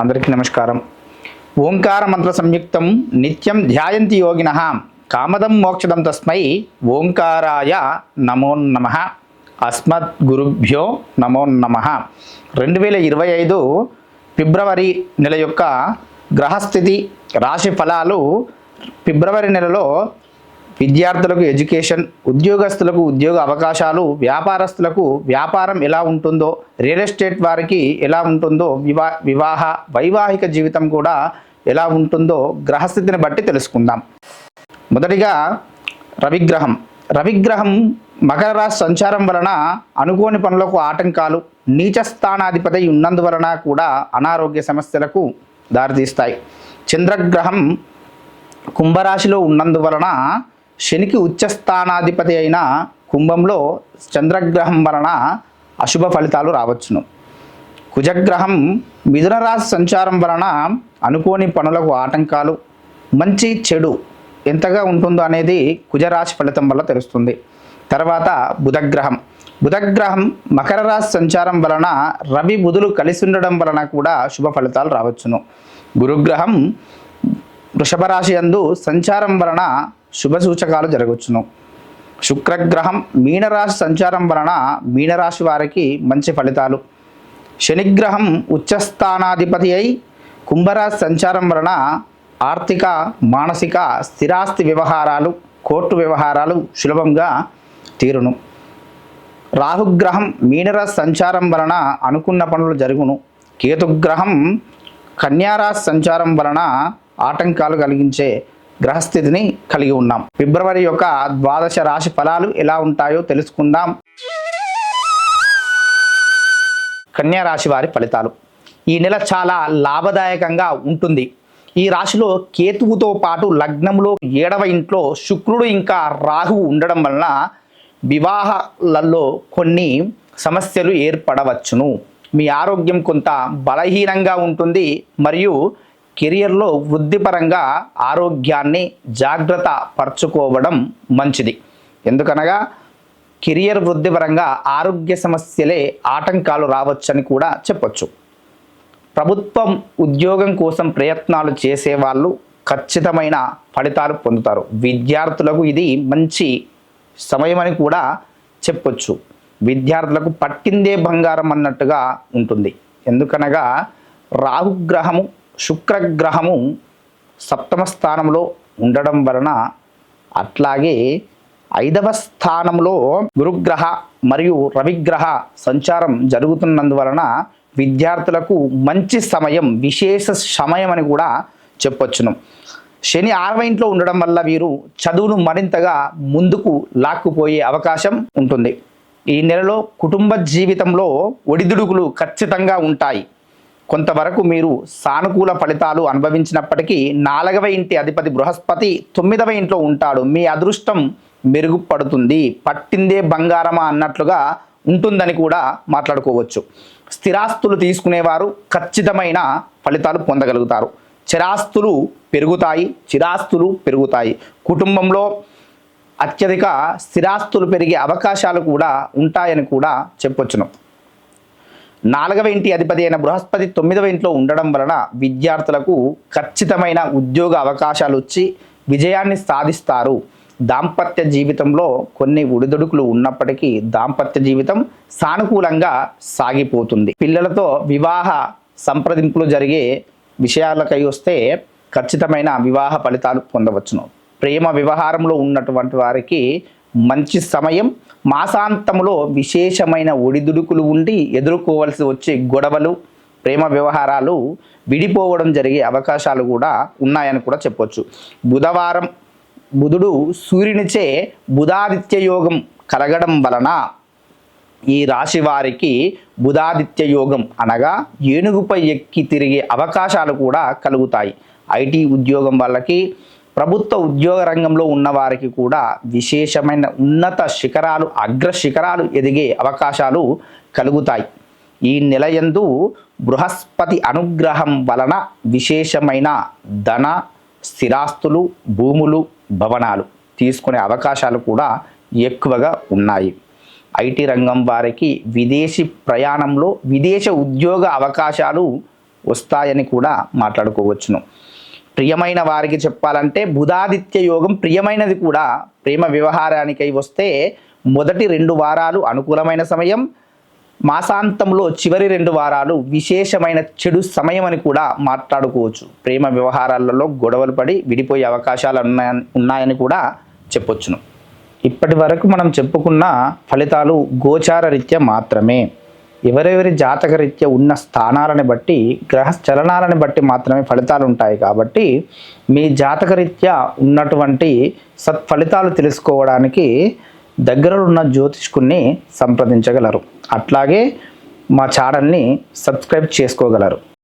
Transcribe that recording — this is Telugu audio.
అందరికీ నమస్కారం. ఓంకార మంత్ర సంయుక్తం నిత్యం ధ్యాయంతి యోగిన కామదం మోక్షదం తస్మై ఓంకారాయ నమోన్నమ అస్మద్ గురుభ్యో నమో రెండు వేల ఇరవై ఐదు ఫిబ్రవరి నెల యొక్క గ్రహస్థితి రాశి ఫలాలు ఫిబ్రవరి నెలలో విద్యార్థులకు ఎడ్యుకేషన్ ఉద్యోగస్తులకు ఉద్యోగ అవకాశాలు వ్యాపారస్తులకు వ్యాపారం ఎలా ఉంటుందో రియల్ ఎస్టేట్ వారికి ఎలా ఉంటుందో వివా వివాహ వైవాహిక జీవితం కూడా ఎలా ఉంటుందో గ్రహస్థితిని బట్టి తెలుసుకుందాం. మొదటిగా రవిగ్రహం. రవిగ్రహం మకర రాశి సంచారం వలన అనుకోని పనులకు ఆటంకాలు నీచస్థానాధిపతి ఉన్నందువలన కూడా అనారోగ్య సమస్యలకు దారితీస్తాయి. చంద్రగ్రహం కుంభరాశిలో ఉన్నందువలన శనికి ఉచ్చస్థానాధిపతి అయిన కుంభంలో చంద్రగ్రహం వలన అశుభ ఫలితాలు రావచ్చును. కుజగ్రహం మిథున రాశి సంచారం వలన అనుకోని పనులకు ఆటంకాలు మంచి చెడు ఎంతగా ఉంటుందో అనేది కుజరాశి ఫలితం వల్ల తెలుస్తుంది. తర్వాత బుధగ్రహం. బుధగ్రహం మకర రాశి సంచారం వలన రవి బుధులు కలిసి ఉండడం వలన కూడా శుభ ఫలితాలు రావచ్చును. గురుగ్రహం వృషభ రాశి యందు సంచారం వలన శుభ సూచకాలు జరగవచ్చును శుక్రగ్రహం మీనరాశి సంచారం వలన మీనరాశి వారికి మంచి ఫలితాలు. శనిగ్రహం ఉచ్చస్థానాధిపతి అయి కుంభరాశి సంచారం వలన ఆర్థిక మానసిక స్థిరాస్తి వ్యవహారాలు కోర్టు వ్యవహారాలు సులభంగా తీరును. రాహుగ్రహం మీనరాశి సంచారం వలన అనుకున్న పనులు జరుగును. కేతుగ్రహం కన్యారాశి సంచారం వలన ఆటంకాలు కలిగించే గ్రహస్థితిని కలిగి ఉన్నాం. ఫిబ్రవరి యొక్క ద్వాదశ రాశి ఫలాలు ఎలా ఉంటాయో తెలుసుకుందాం. కన్యా రాశి వారి ఫలితాలు. ఈ నెల చాలా లాభదాయకంగా ఉంటుంది. ఈ రాశిలో కేతువుతో పాటు లగ్నంలో ఏడవ ఇంట్లో శుక్రుడు ఇంకా రాహువు ఉండడం వలన వివాహాలలో కొన్ని సమస్యలు ఏర్పడవచ్చును. మీ ఆరోగ్యం కొంత బలహీనంగా ఉంటుంది. మరియు కెరియర్లో వృద్ధిపరంగా ఆరోగ్యాన్ని జాగ్రత్త పరచుకోవడం మంచిది. ఎందుకనగా కెరియర్ వృద్ధిపరంగా ఆరోగ్య సమస్యలే ఆటంకాలు రావచ్చని కూడా చెప్పొచ్చు. ప్రభుత్వం ఉద్యోగం కోసం ప్రయత్నాలు చేసేవాళ్ళు ఖచ్చితమైన ఫలితాలు పొందుతారు. విద్యార్థులకు ఇది మంచి సమయమని కూడా చెప్పొచ్చు. విద్యార్థులకు పట్టిందే బంగారం అన్నట్టుగా ఉంటుంది. ఎందుకనగా రాహుగ్రహము శుక్రగ్రహము సప్తమ స్థానంలో ఉండడం వలన అట్లాగే ఐదవ స్థానంలో గురుగ్రహ మరియు రవిగ్రహ సంచారం జరుగుతున్నందువలన విద్యార్థులకు మంచి సమయం విశేష సమయం అని కూడా చెప్పొచ్చును. శని ఆరవ ఇంట్లో ఉండడం వల్ల వీరు చదువును మరింతగా ముందుకు లాక్కుపోయే అవకాశం ఉంటుంది. ఈ నెలలో కుటుంబ జీవితంలో ఒడిదుడుకులు ఖచ్చితంగా ఉంటాయి. కొంతవరకు మీరు సానుకూల ఫలితాలు అనుభవించినప్పటికీ నాలుగవ ఇంటి అధిపతి బృహస్పతి తొమ్మిదవ ఇంట్లో ఉంటాడు. మీ అదృష్టం మెరుగుపడుతుంది. పట్టిందే బంగారమా అన్నట్లుగా ఉంటుందని కూడా మాట్లాడుకోవచ్చు. స్థిరాస్తులు తీసుకునేవారు ఖచ్చితమైన ఫలితాలు పొందగలుగుతారు. చిరాస్తులు పెరుగుతాయి చిరాస్తులు పెరుగుతాయి. కుటుంబంలో అత్యధిక స్థిరాస్తులు పెరిగే అవకాశాలు కూడా ఉంటాయని కూడా చెప్పొచ్చును. నాలుగవ ఇంటి అధిపతి అయిన బృహస్పతి తొమ్మిదవ ఇంట్లో ఉండడం వలన విద్యార్థులకు ఖచ్చితమైన ఉద్యోగ అవకాశాలు వచ్చి విజయాన్ని సాధిస్తారు. దాంపత్య జీవితంలో కొన్ని ఉడిదుడుకులు ఉన్నప్పటికీ దాంపత్య జీవితం సానుకూలంగా సాగిపోతుంది. పిల్లలతో వివాహ సంప్రదింపులు జరిగే విషయాలకై వస్తే ఖచ్చితమైన వివాహ ఫలితాలు పొందవచ్చును. ప్రేమ వ్యవహారంలో ఉన్నటువంటి వారికి మంచి సమయం మాసాంతంలో విశేషమైన ఒడిదుడుకులు ఉండి ఎదుర్కోవలసి వచ్చే గొడవలు ప్రేమ వ్యవహారాలు విడిపోవడం జరిగే అవకాశాలు కూడా ఉన్నాయని కూడా చెప్పొచ్చు. బుధవారం బుధుడు సూర్యునిచే బుధాదిత్య యోగం కలగడం వలన ఈ రాశి వారికి బుధాదిత్య యోగం అనగా ఏనుగుపై ఎక్కి తిరిగే అవకాశాలు కూడా కలుగుతాయి. ఐటీ ఉద్యోగం వాళ్ళకి ప్రభుత్వ ఉద్యోగ రంగంలో ఉన్నవారికి కూడా విశేషమైన ఉన్నత శిఖరాలు అగ్ర శిఖరాలు ఎదిగే అవకాశాలు కలుగుతాయి. ఈ నెలయందు బృహస్పతి అనుగ్రహం వలన విశేషమైన ధన స్థిరాస్తులు భూములు భవనాలు తీసుకునే అవకాశాలు కూడా ఎక్కువగా ఉన్నాయి. ఐటీ రంగం వారికి విదేశీ ప్రయాణంలో విదేశ ఉద్యోగ అవకాశాలు వస్తాయని కూడా మాట్లాడుకోవచ్చును. ప్రియమైన వారికి చెప్పాలంటే బుధాదిత్య యోగం ప్రియమైనది కూడా. ప్రేమ వ్యవహారానికై వస్తే మొదటి రెండు వారాలు అనుకూలమైన సమయం మాసాంతంలో చివరి రెండు వారాలు విశేషమైన చెడు సమయం అని కూడా మాట్లాడుకోవచ్చు. ప్రేమ వ్యవహారాలలో గొడవలు పడి విడిపోయే అవకాశాలు ఉన్నాయని ఉన్నాయని కూడా చెప్పొచ్చును. ఇప్పటి వరకు మనం చెప్పుకున్న ఫలితాలు గోచార రీత్యా మాత్రమే. ఎవరెవరి జాతకరీత్యా ఉన్న స్థానాలని బట్టి గ్రహ చలనాలని బట్టి మాత్రమే ఫలితాలు ఉంటాయి కాబట్టి మీ జాతకరీత్యా ఉన్నటువంటి సత్ఫలితాలు తెలుసుకోవడానికి దగ్గరలో ఉన్న జ్యోతిష్కుని సంప్రదించగలరు. అట్లాగే మా ఛానల్ని సబ్స్క్రైబ్ చేసుకోగలరు.